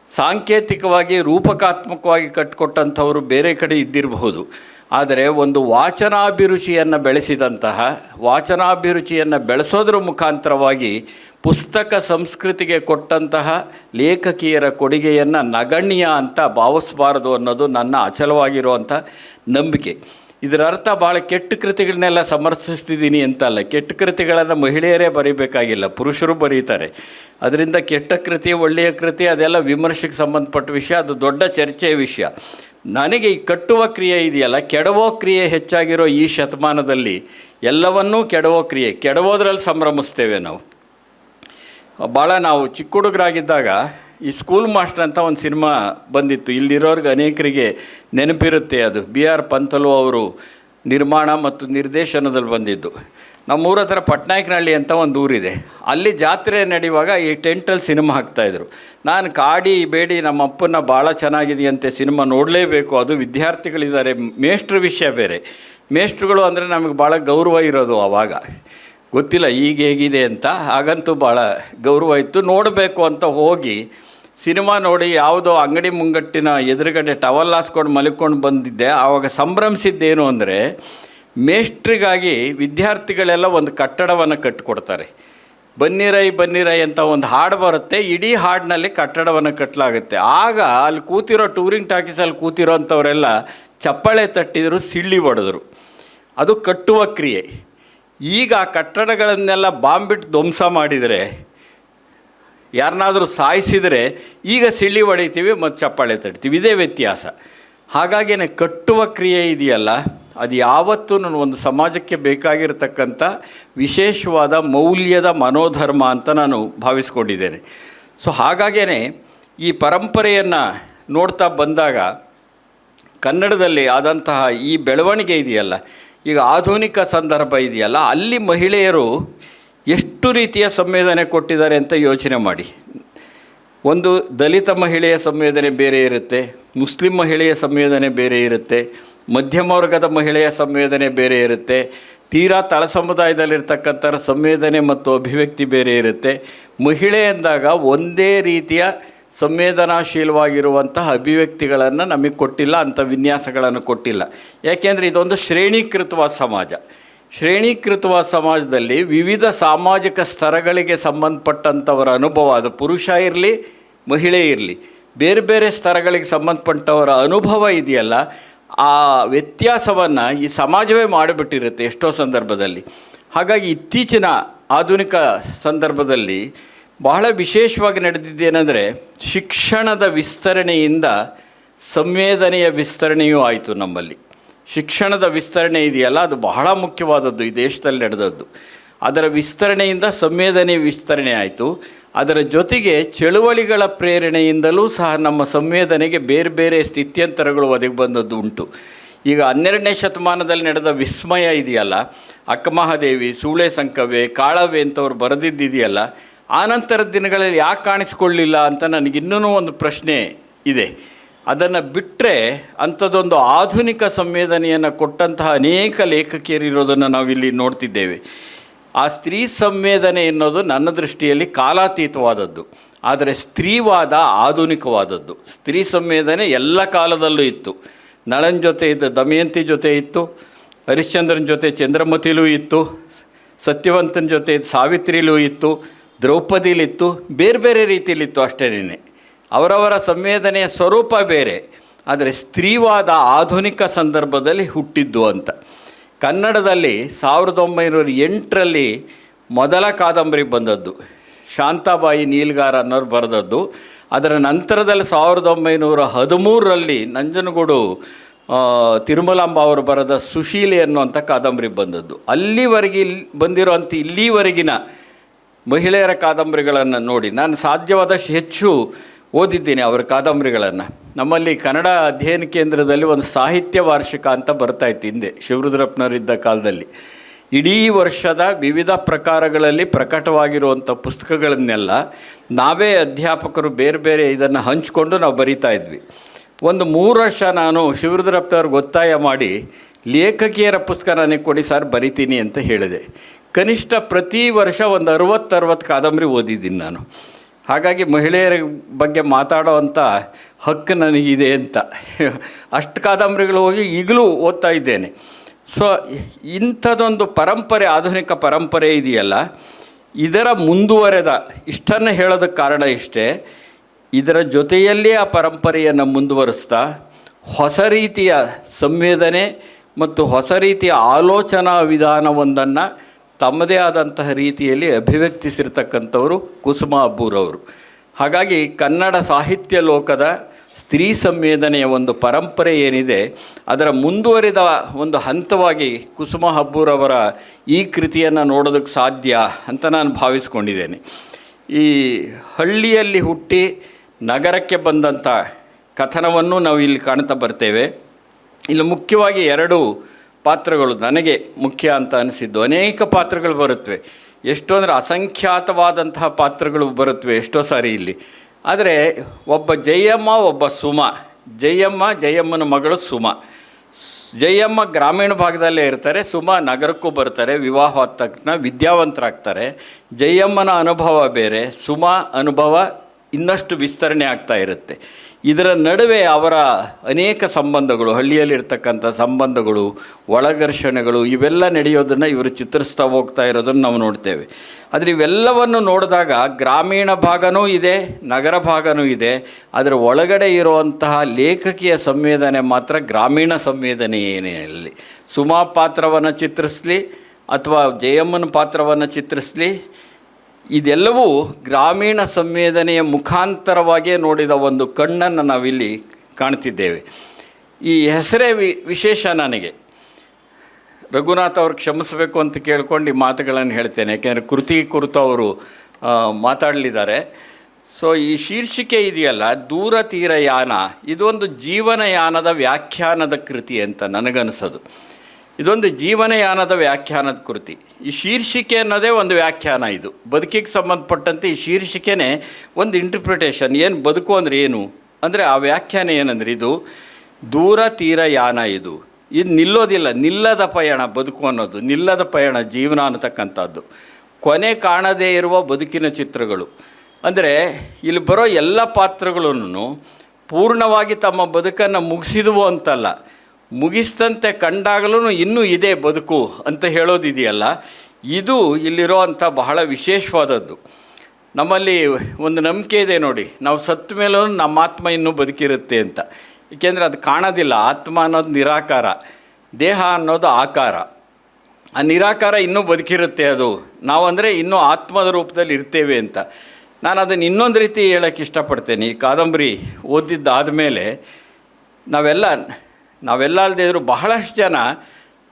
ಸಾಂಕೇತಿಕವಾಗಿ, ರೂಪಕಾತ್ಮಕವಾಗಿ ಕಟ್ಟಿಕೊಟ್ಟಂಥವರು ಬೇರೆ ಕಡೆ ಇದ್ದಿರಬಹುದು. ಆದರೆ ಒಂದು ವಾಚನಾಭಿರುಚಿಯನ್ನು ಬೆಳೆಸಿದಂತಹ, ವಾಚನಾಭಿರುಚಿಯನ್ನು ಬೆಳೆಸೋದ್ರ ಮುಖಾಂತರವಾಗಿ ಪುಸ್ತಕ ಸಂಸ್ಕೃತಿಗೆ ಕೊಟ್ಟಂತಹ ಲೇಖಕಿಯರ ಕೊಡುಗೆಯನ್ನು ನಗಣ್ಯ ಅಂತ ಭಾವಿಸಬಾರದು ಅನ್ನೋದು ನನ್ನ ಅಚಲವಾಗಿರುವಂಥ ನಂಬಿಕೆ. ಇದರ ಅರ್ಥ ಭಾಳ ಕೆಟ್ಟ ಕೃತಿಗಳನ್ನೆಲ್ಲ ಸಮರ್ಥಿಸ್ತಿದ್ದೀನಿ ಅಂತಲ್ಲ. ಕೆಟ್ಟ ಕೃತಿಗಳನ್ನು ಮಹಿಳೆಯರೇ ಬರೀಬೇಕಾಗಿಲ್ಲ, ಪುರುಷರು ಬರೀತಾರೆ. ಅದರಿಂದ ಕೆಟ್ಟ ಕೃತಿ, ಒಳ್ಳೆಯ ಕೃತಿ, ಅದೆಲ್ಲ ವಿಮರ್ಶೆಗೆ ಸಂಬಂಧಪಟ್ಟ ವಿಷಯ, ಅದು ದೊಡ್ಡ ಚರ್ಚೆಯ ವಿಷಯ. ನನಗೆ ಈ ಕಟ್ಟುವ ಕ್ರಿಯೆ ಇದೆಯಲ್ಲ, ಕೆಡವೋ ಕ್ರಿಯೆ ಹೆಚ್ಚಾಗಿರೋ ಈ ಶತಮಾನದಲ್ಲಿ ಎಲ್ಲವನ್ನೂ ಕೆಡವೋ ಕ್ರಿಯೆ, ಕೆಡವೋದ್ರಲ್ಲಿ ಸಂಭ್ರಮಿಸ್ತೇವೆ ನಾವು. ಭಾಳ ನಾವು ಚಿಕ್ಕ ಹುಡುಗರಾಗಿದ್ದಾಗ ಈ ಸ್ಕೂಲ್ ಮಾಸ್ಟರ್ ಅಂತ ಒಂದು ಸಿನಿಮಾ ಬಂದಿತ್ತು. ಇಲ್ಲಿರೋರ್ಗೆ ಅನೇಕರಿಗೆ ನೆನಪಿರುತ್ತೆ ಅದು. ಬಿ ಆರ್ ಪಂತಲು ಅವರು ನಿರ್ಮಾಣ ಮತ್ತು ನಿರ್ದೇಶನದಲ್ಲಿ ಬಂದಿದ್ದು. ನಮ್ಮೂರ ಹತ್ರ ಪಟ್ನಾಯಕನಹಳ್ಳಿ ಅಂತ ಒಂದು ಊರಿದೆ. ಅಲ್ಲಿ ಜಾತ್ರೆ ನಡೆಯುವಾಗ ಈ ಟೆಂಟಲ್ಲಿ ಸಿನಿಮಾ ಹಾಕ್ತಾಯಿದ್ರು ನಾನು ಕಾಡಿ ಬೇಡಿ ನಮ್ಮ ಅಪ್ಪನ ಭಾಳ ಚೆನ್ನಾಗಿದೆಯಂತೆ ಸಿನಿಮಾ ನೋಡಲೇಬೇಕು. ಅದು ವಿದ್ಯಾರ್ಥಿಗಳಿದ್ದಾರೆ. ಮೇಷ್ಟ್ರ ವಿಷಯ ಬೇರೆ. ಮೇಷ್ಟ್ರುಗಳು ಅಂದರೆ ನಮಗೆ ಭಾಳ ಗೌರವ ಇರೋದು ಆವಾಗ ಗೊತ್ತಿಲ್ಲ, ಈಗ ಹೇಗಿದೆ ಅಂತ. ಹಾಗಂತೂ ಭಾಳ ಗೌರವ ಇತ್ತು. ನೋಡಬೇಕು ಅಂತ ಹೋಗಿ ಸಿನಿಮಾ ನೋಡಿ ಯಾವುದೋ ಅಂಗಡಿ ಮುಂಗಟ್ಟಿನ ಎದುರುಗಡೆ ಟವಲ್ ಹಾಸ್ಕೊಂಡು ಮಲ್ಕೊಂಡು ಬಂದಿದ್ದೆ. ಆವಾಗ ಸಂಭ್ರಮಿಸಿದ್ದೇನು ಅಂದರೆ, ಮೇಷ್ಟ್ರಿಗಾಗಿ ವಿದ್ಯಾರ್ಥಿಗಳೆಲ್ಲ ಒಂದು ಕಟ್ಟಡವನ್ನು ಕಟ್ಟಿಕೊಡ್ತಾರೆ ಬನ್ನಿರೈ ಬನ್ನಿರೈ ಅಂತ ಒಂದು ಹಾಡು ಬರುತ್ತೆ. ಇಡೀ ಹಾಡಿನಲ್ಲಿ ಕಟ್ಟಡವನ್ನು ಕಟ್ಟಲಾಗುತ್ತೆ ಆಗ ಅಲ್ಲಿ ಕೂತಿರೋ ಟೂರಿಂಗ್ ಟಾಕೀಸಲ್ಲಿ ಕೂತಿರೋ ಅಂಥವರೆಲ್ಲ ಚಪ್ಪಾಳೆ ತಟ್ಟಿದ್ರು, ಸಿಳ್ಳಿ ಹೊಡೆದ್ರು. ಅದು ಕಟ್ಟುವ ಕ್ರಿಯೆ. ಈಗ ಕಟ್ಟಡಗಳನ್ನೆಲ್ಲ ಬಾಂಬಿಟ್ಟು ಧ್ವಂಸ ಮಾಡಿದರೆ ಯಾರನ್ನಾದರೂ ಸಾಯಿಸಿದರೆ ಈಗ ಸಿಳ್ಳಿ ಹೊಡಿತೀವಿ ಮತ್ತು ಚಪ್ಪಾಳೆ ತಡ್ತೀವಿ ಇದೇ ವ್ಯತ್ಯಾಸ. ಹಾಗಾಗಿನೇ ಕಟ್ಟುವ ಕ್ರಿಯೆ ಇದೆಯಲ್ಲ, ಅದು ಯಾವತ್ತೂ ಒಂದು ಸಮಾಜಕ್ಕೆ ಬೇಕಾಗಿರತಕ್ಕಂಥ ವಿಶೇಷವಾದ ಮೌಲ್ಯದ ಮನೋಧರ್ಮ ಅಂತ ನಾನು ಭಾವಿಸ್ಕೊಂಡಿದ್ದೇನೆ. ಸೊ ಹಾಗಾಗೇ ಈ ಪರಂಪರೆಯನ್ನು ನೋಡ್ತಾ ಬಂದಾಗ ಕನ್ನಡದಲ್ಲಿ ಆದಂತಹ ಈ ಬೆಳವಣಿಗೆ ಇದೆಯಲ್ಲ, ಈಗ ಆಧುನಿಕ ಸಂದರ್ಭ ಇದೆಯಲ್ಲ, ಅಲ್ಲಿ ಮಹಿಳೆಯರು ಎಷ್ಟು ರೀತಿಯ ಸಂವೇದನೆ ಕೊಟ್ಟಿದ್ದಾರೆ ಅಂತ ಯೋಚನೆ ಮಾಡಿ. ಒಂದು ದಲಿತ ಮಹಿಳೆಯ ಸಂವೇದನೆ ಬೇರೆ ಇರುತ್ತೆ, ಮುಸ್ಲಿಂ ಮಹಿಳೆಯ ಸಂವೇದನೆ ಬೇರೆ ಇರುತ್ತೆ, ಮಧ್ಯಮ ವರ್ಗದ ಮಹಿಳೆಯ ಸಂವೇದನೆ ಬೇರೆ ಇರುತ್ತೆ, ತೀರಾ ತಳ ಸಮುದಾಯದಲ್ಲಿರ್ತಕ್ಕಂಥ ಸಂವೇದನೆ ಮತ್ತು ಅಭಿವ್ಯಕ್ತಿ ಬೇರೆ ಇರುತ್ತೆ. ಮಹಿಳೆ ಎಂದಾಗ ಒಂದೇ ರೀತಿಯ ಸಂವೇದನಾಶೀಲವಾಗಿರುವಂತಹ ಅಭಿವ್ಯಕ್ತಿಗಳನ್ನು ನಮಗೆ ಕೊಟ್ಟಿಲ್ಲ ಅಂಥ ವಿನ್ಯಾಸಗಳನ್ನು ಕೊಟ್ಟಿಲ್ಲ. ಯಾಕೆಂದರೆ ಇದೊಂದು ಶ್ರೇಣೀಕೃತವಾದ ಸಮಾಜ. ಶ್ರೇಣೀಕೃತವಾದ ಸಮಾಜದಲ್ಲಿ ವಿವಿಧ ಸಾಮಾಜಿಕ ಸ್ತರಗಳಿಗೆ ಸಂಬಂಧಪಟ್ಟಂಥವರ ಅನುಭವ, ಅದು ಪುರುಷ ಇರಲಿ, ಮಹಿಳೆ ಇರಲಿ, ಬೇರೆ ಬೇರೆ ಸ್ತರಗಳಿಗೆ ಸಂಬಂಧಪಟ್ಟವರ ಅನುಭವ ಇದೆಯಲ್ಲ, ಆ ವ್ಯತ್ಯಾಸವನ್ನು ಈ ಸಮಾಜವೇ ಮಾಡಿಬಿಟ್ಟಿರುತ್ತೆ ಎಷ್ಟೋ ಸಂದರ್ಭದಲ್ಲಿ. ಹಾಗಾಗಿ ಇತ್ತೀಚಿನ ಆಧುನಿಕ ಸಂದರ್ಭದಲ್ಲಿ ಬಹಳ ವಿಶೇಷವಾಗಿ ನಡೆದಿದ್ದೇನೆಂದರೆ ಶಿಕ್ಷಣದ ವಿಸ್ತರಣೆಯಿಂದ ಸಂವೇದನೆಯ ವಿಸ್ತರಣೆಯೂ ಆಯಿತು ನಮ್ಮಲ್ಲಿ. ಶಿಕ್ಷಣದ ವಿಸ್ತರಣೆ ಇದೆಯಲ್ಲ, ಅದು ಬಹಳ ಮುಖ್ಯವಾದದ್ದು ಈ ದೇಶದಲ್ಲಿ ನಡೆದದ್ದು. ಅದರ ವಿಸ್ತರಣೆಯಿಂದ ಸಂವೇದನೆ ವಿಸ್ತರಣೆ ಆಯಿತು. ಅದರ ಜೊತೆಗೆ ಚಳುವಳಿಗಳ ಪ್ರೇರಣೆಯಿಂದಲೂ ಸಹ ನಮ್ಮ ಸಂವೇದನೆಗೆ ಬೇರೆ ಬೇರೆ ಸ್ಥಿತ್ಯಂತರಗಳು ಒದಗಿ ಬಂದದ್ದು ಉಂಟು. ಈಗ ಹನ್ನೆರಡನೇ ಶತಮಾನದಲ್ಲಿ ನಡೆದ ವಿಸ್ಮಯ ಇದೆಯಲ್ಲ, ಅಕ್ಕಮಹಾದೇವಿ, ಸೂಳೆ ಸಂಕವೆ ಕಾಳವೆ ಅಂತವ್ರು ಬರೆದಿದ್ದಿದೆಯಲ್ಲ ಆನಂತರದ ದಿನಗಳಲ್ಲಿ ಯಾಕೆ ಕಾಣಿಸ್ಕೊಳ್ಳಿಲ್ಲ ಅಂತ ನನಗಿನ್ನೂ ಒಂದು ಪ್ರಶ್ನೆ ಇದೆ. ಅದನ್ನು ಬಿಟ್ಟರೆ ಅಂಥದ್ದೊಂದು ಆಧುನಿಕ ಸಂವೇದನೆಯನ್ನು ಕೊಟ್ಟಂತಹ ಅನೇಕ ಲೇಖಕಿಯರಿರೋದನ್ನು ನಾವಿಲ್ಲಿ ನೋಡ್ತಿದ್ದೇವೆ. ಆ ಸ್ತ್ರೀ ಸಂವೇದನೆ ಎನ್ನುವುದು ನನ್ನ ದೃಷ್ಟಿಯಲ್ಲಿ ಕಾಲಾತೀತವಾದದ್ದು. ಆದರೆ ಸ್ತ್ರೀವಾದ ಆಧುನಿಕವಾದದ್ದು. ಸ್ತ್ರೀ ಸಂವೇದನೆ ಎಲ್ಲ ಕಾಲದಲ್ಲೂ ಇತ್ತು. ನಳನ್ ಜೊತೆ ಇದ್ದ ದಮಯಂತಿ ಜೊತೆ ಇತ್ತು. ಹರಿಶ್ಚಂದ್ರನ ಜೊತೆ ಚಂದ್ರಮತಿಲೂ ಇತ್ತು. ಸತ್ಯವಂತನ ಜೊತೆ ಸಾವಿತ್ರಿಲೂ ಇತ್ತು. ದ್ರೌಪದಿಲಿತ್ತು. ಬೇರೆ ಬೇರೆ ರೀತಿಯಲ್ಲಿತ್ತು ಅಷ್ಟೇನೆ ಅವರವರ ಸಂವೇದನೆಯ ಸ್ವರೂಪ ಬೇರೆ, ಆದರೆ ಸ್ತ್ರೀವಾದ ಆಧುನಿಕ ಸಂದರ್ಭದಲ್ಲಿ ಹುಟ್ಟಿದ್ದು ಅಂತ. ಕನ್ನಡದಲ್ಲಿ ಸಾವಿರದ ಒಂಬೈನೂರ ಎಂಟರಲ್ಲಿ ಮೊದಲ ಕಾದಂಬರಿ ಬಂದದ್ದು. ಶಾಂತಾಬಾಯಿ ನೀಲ್ಗಾರ ಅನ್ನೋರು ಬರೆದದ್ದು. ಅದರ ನಂತರದಲ್ಲಿ ಸಾವಿರದ ಒಂಬೈನೂರ ಹದಿಮೂರರಲ್ಲಿ ನಂಜನಗೂಡು ತಿರುಮಲಾಂಬ ಅವರು ಬರೆದ ಸುಶೀಲೆ ಅನ್ನುವಂಥ ಕಾದಂಬರಿ ಬಂದದ್ದು. ಅಲ್ಲಿವರೆಗೆ ಬಂದಿರೋಂಥ ಇಲ್ಲಿವರೆಗಿನ ಮಹಿಳೆಯರ ಕಾದಂಬರಿಗಳನ್ನು ನೋಡಿ, ನಾನು ಸಾಧ್ಯವಾದಷ್ಟು ಹೆಚ್ಚು ಓದಿದ್ದೀನಿ ಅವರ ಕಾದಂಬರಿಗಳನ್ನು. ನಮ್ಮಲ್ಲಿ ಕನ್ನಡ ಅಧ್ಯಯನ ಕೇಂದ್ರದಲ್ಲಿ ಒಂದು ಸಾಹಿತ್ಯ ವಾರ್ಷಿಕ ಅಂತ ಬರ್ತಾಯಿತ್ತು ಹಿಂದೆ, ಶಿವರುದ್ರಪ್ಪನವರಿದ್ದ ಕಾಲದಲ್ಲಿ. ಇಡೀ ವರ್ಷದ ವಿವಿಧ ಪ್ರಕಾರಗಳಲ್ಲಿ ಪ್ರಕಟವಾಗಿರುವಂಥ ಪುಸ್ತಕಗಳನ್ನೆಲ್ಲ ನಾವೇ ಅಧ್ಯಾಪಕರು ಬೇರೆ ಬೇರೆ ಇದನ್ನು ಹಂಚಿಕೊಂಡು ನಾವು ಬರಿತಾ ಇದ್ವಿ. ಒಂದು ಮೂರು ವರ್ಷ ನಾನು ಶಿವರುದ್ರಪ್ಪನವ್ರಿಗೆ ಒತ್ತಾಯ ಮಾಡಿ, ಲೇಖಕಿಯರ ಪುಸ್ತಕ ನನಗೆ ಕೊಡಿ ಸರ್ ಬರಿತೀನಿ ಅಂತ ಹೇಳಿದೆ. ಕನಿಷ್ಠ ಪ್ರತಿ ವರ್ಷ ಒಂದು ಅರುವತ್ತರವತ್ತು ಕಾದಂಬರಿ ಓದಿದ್ದೀನಿ ನಾನು. ಹಾಗಾಗಿ ಮಹಿಳೆಯರ ಬಗ್ಗೆ ಮಾತಾಡೋ ಅಂಥ ಹಕ್ಕು ನನಗಿದೆ ಅಂತ. ಅಷ್ಟು ಕಾದಂಬರಿಗಳು ಹೋಗಿ ಈಗಲೂ ಓದ್ತಾ ಇದ್ದೇನೆ. ಸೊ ಇಂಥದ್ದೊಂದು ಪರಂಪರೆ, ಆಧುನಿಕ ಪರಂಪರೆ ಇದೆಯಲ್ಲ? ಇದರ ಮುಂದುವರೆದ ಇಷ್ಟನ್ನು ಹೇಳೋದಕ್ಕೆ ಕಾರಣ ಇಷ್ಟೇ. ಇದರ ಜೊತೆಯಲ್ಲೇ ಆ ಪರಂಪರೆಯನ್ನು ಮುಂದುವರಿಸ್ತಾ ಹೊಸ ರೀತಿಯ ಸಂವೇದನೆ ಮತ್ತು ಹೊಸ ರೀತಿಯ ಆಲೋಚನಾ ವಿಧಾನವೊಂದನ್ನು ತಮ್ಮದೇ ಆದಂತಹ ರೀತಿಯಲ್ಲಿ ಅಭಿವ್ಯಕ್ತಿಸಿರ್ತಕ್ಕಂಥವರು ಕುಸುಮ ಅಬ್ಬೂರವರು. ಹಾಗಾಗಿ ಕನ್ನಡ ಸಾಹಿತ್ಯ ಲೋಕದ ಸ್ತ್ರೀ ಸಂವೇದನೆಯ ಒಂದು ಪರಂಪರೆ ಏನಿದೆ, ಅದರ ಮುಂದುವರಿದ ಒಂದು ಹಂತವಾಗಿ ಕುಸುಮ ಹಬ್ಬೂರವರ ಈ ಕೃತಿಯನ್ನು ನೋಡೋದಕ್ಕೆ ಸಾಧ್ಯ ಅಂತ ನಾನು ಭಾವಿಸ್ಕೊಂಡಿದ್ದೇನೆ. ಈ ಹಳ್ಳಿಯಲ್ಲಿ ಹುಟ್ಟಿ ನಗರಕ್ಕೆ ಬಂದಂಥ ಕಥನವನ್ನು ನಾವು ಇಲ್ಲಿ ಕಾಣ್ತಾ ಬರ್ತೇವೆ. ಇಲ್ಲಿ ಮುಖ್ಯವಾಗಿ ಎರಡು ಪಾತ್ರಗಳು ನನಗೆ ಮುಖ್ಯ ಅಂತ ಅನಿಸಿದ್ದು. ಅನೇಕ ಪಾತ್ರಗಳು ಬರುತ್ತವೆ ಎಷ್ಟೋ ಅಂದರೆ ಅಸಂಖ್ಯಾತವಾದಂತಹ ಪಾತ್ರಗಳು ಬರುತ್ತವೆ ಎಷ್ಟೋ ಸಾರಿ ಇಲ್ಲಿ. ಆದರೆ ಒಬ್ಬ ಜಯಮ್ಮ, ಒಬ್ಬ ಸುಮ. ಜಯಮ್ಮ, ಜಯಮ್ಮನ ಮಗಳು ಸುಮ. ಜಯಮ್ಮ ಗ್ರಾಮೀಣ ಭಾಗದಲ್ಲೇ ಇರ್ತಾರೆ. ಸುಮ ನಗರಕ್ಕೂ ಬರ್ತಾರೆ. ವಿವಾಹ ತಕ್ಷಣ ವಿದ್ಯಾವಂತರಾಗ್ತಾರೆ. ಜಯಮ್ಮನ ಅನುಭವ ಬೇರೆ. ಸುಮ ಅನುಭವ ಇನ್ನಷ್ಟು ವಿಸ್ತರಣೆ ಆಗ್ತಾ ಇರುತ್ತೆ. ಇದರ ನಡುವೆ ಅವರ ಅನೇಕ ಸಂಬಂಧಗಳು, ಹಳ್ಳಿಯಲ್ಲಿರ್ತಕ್ಕಂಥ ಸಂಬಂಧಗಳು, ಒಳಘರ್ಷಣೆಗಳು, ಇವೆಲ್ಲ ನಡೆಯೋದನ್ನು ಇವರು ಚಿತ್ರಿಸ್ತಾ ಹೋಗ್ತಾ ಇರೋದನ್ನು ನಾವು ನೋಡ್ತೇವೆ. ಆದರೆ ಇವೆಲ್ಲವನ್ನು ನೋಡಿದಾಗ ಗ್ರಾಮೀಣ ಭಾಗನೂ ಇದೆ, ನಗರ ಭಾಗನೂ ಇದೆ ಅದರ ಒಳಗಡೆ ಇರುವಂತಹ ಲೇಖಕಿಯ ಸಂವೇದನೆ ಮಾತ್ರ ಗ್ರಾಮೀಣ ಸಂವೇದನೆ ಏನೇ ಇರಲಿ ಸುಮಾ ಪಾತ್ರವನ್ನು ಚಿತ್ರಿಸಲಿ, ಅಥವಾ ಜಯಮ್ಮನ ಪಾತ್ರವನ್ನು ಚಿತ್ರಿಸಲಿ ಇದೆಲ್ಲವೂ ಗ್ರಾಮೀಣ ಸಂವೇದನೆಯ ಮುಖಾಂತರವಾಗಿಯೇ ನೋಡಿದ ಒಂದು ಕಣ್ಣನ್ನು ನಾವಿಲ್ಲಿ ಕಾಣ್ತಿದ್ದೇವೆ. ಈ ಹೆಸರೇ ವಿ, ವಿಶೇಷ ನನಗೆ. ರಘುನಾಥ್ ಅವ್ರು ಕ್ಷಮಿಸಬೇಕು ಅಂತ ಕೇಳ್ಕೊಂಡು ಈ ಮಾತುಗಳನ್ನು ಹೇಳ್ತೇನೆ. ಯಾಕೆಂದರೆ ಕೃತಿ ಕುರಿತು ಅವರು ಮಾತಾಡಲಿದ್ದಾರೆ. ಸೊ ಈ ಶೀರ್ಷಿಕೆ ಇದೆಯಲ್ಲ, ದೂರ ತೀರ ಯಾನ. ಇದೊಂದು ಜೀವನಯಾನದ ವ್ಯಾಖ್ಯಾನದ ಕೃತಿ ಅಂತ ನನಗನ್ನಿಸೋದು ಇದೊಂದು ಜೀವನಯಾನದ ವ್ಯಾಖ್ಯಾನದ ಕೃತಿ. ಈ ಶೀರ್ಷಿಕೆ ಅನ್ನೋದೇ ಒಂದು ವ್ಯಾಖ್ಯಾನ ಇದು. ಬದುಕಿಗೆ ಸಂಬಂಧಪಟ್ಟಂತೆ ಈ ಶೀರ್ಷಿಕೆನೇ ಒಂದು ಇಂಟರ್ಪ್ರಿಟೇಷನ್ ಏನು ಬದುಕು ಅಂದರೆ ಏನು? ಅಂದರೆ ಆ ವ್ಯಾಖ್ಯಾನ ಏನಂದರೆ ಇದು ದೂರ ತೀರ ಯಾನ ಇದು. ಇದು ನಿಲ್ಲೋದಿಲ್ಲ, ನಿಲ್ಲದ ಪಯಣ ಬದುಕು ಅನ್ನೋದು, ನಿಲ್ಲದ ಪಯಣ ಜೀವನ ಅನ್ನತಕ್ಕಂಥದ್ದು. ಕೊನೆ ಕಾಣದೇ ಇರುವ ಬದುಕಿನ ಚಿತ್ರಗಳು. ಅಂದರೆ ಇಲ್ಲಿ ಬರೋ ಎಲ್ಲ ಪಾತ್ರಗಳನ್ನು ಪೂರ್ಣವಾಗಿ ತಮ್ಮ ಬದುಕನ್ನು ಮುಗಿಸಿದವು ಅಂತಲ್ಲ. ಮುಗಿಸಿದಂತೆ ಕಂಡಾಗಲೂ ಇನ್ನೂ ಇದೆ ಬದುಕು ಅಂತ ಹೇಳೋದಿದೆಯಲ್ಲ, ಇದು ಇಲ್ಲಿರೋವಂಥ ಬಹಳ ವಿಶೇಷವಾದದ್ದು. ನಮ್ಮಲ್ಲಿ ಒಂದು ನಂಬಿಕೆ ಇದೆ ನೋಡಿ, ನಾವು ಸತ್ತ ಮೇಲೂ ನಮ್ಮ ಆತ್ಮ ಇನ್ನೂ ಬದುಕಿರುತ್ತೆ ಅಂತ. ಏಕೆಂದರೆ ಅದು ಕಾಣೋದಿಲ್ಲ, ಆತ್ಮ ಅನ್ನೋದು ನಿರಾಕಾರ, ದೇಹ ಅನ್ನೋದು ಆಕಾರ. ಆ ನಿರಾಕಾರ ಇನ್ನೂ ಬದುಕಿರುತ್ತೆ ಅದು. ನಾವು ಅಂದರೆ ಇನ್ನೂ ಆತ್ಮದ ರೂಪದಲ್ಲಿ ಇರ್ತೇವೆ ಅಂತ. ನಾನು ಅದನ್ನು ಇನ್ನೊಂದು ರೀತಿ ಹೇಳೋಕ್ಕೆ ಇಷ್ಟಪಡ್ತೇನೆ. ಈ ಕಾದಂಬರಿ ಓದಿದ್ದಾದ ಮೇಲೆ ನಾವೆಲ್ಲ ಅಲ್ಲದೆ ಇದ್ದರೂ ಬಹಳಷ್ಟು ಜನ